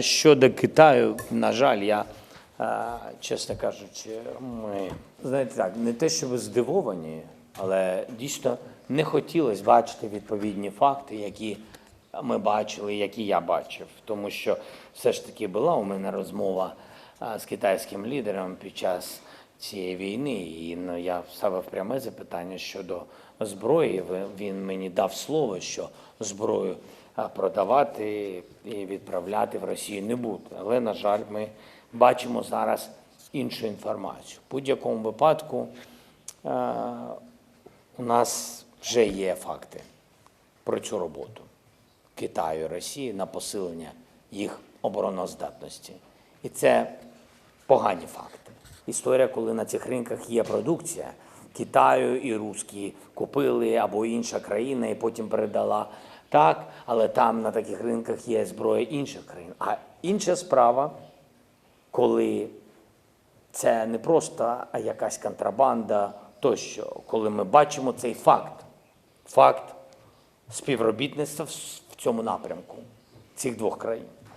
Щодо Китаю, на жаль, я, е, чесно кажучи, ми знаєте так, не те, що ви здивовані, але дійсно не хотілося бачити відповідні факти, які ми бачили, які я бачив. Тому що все ж таки була у мене розмова е, з китайським лідером під час цієї війни, і ну, я ставив пряме запитання щодо зброї. Він мені дав слово, що зброю продавати і відправляти в Росію не буде. Але, на жаль, ми бачимо зараз іншу інформацію. В будь-якому випадку у нас вже є факти про цю роботу Китаю і Росії на посилення їх обороноздатності. І це погані факти. Історія, коли на цих ринках є продукція Китаю і русські купили або інша країна і потім передала так, але там на таких ринках є зброя інших країн. А інша справа, коли це не просто якась контрабанда тощо, коли ми бачимо цей факт, факт співробітництва в цьому напрямку цих двох країн.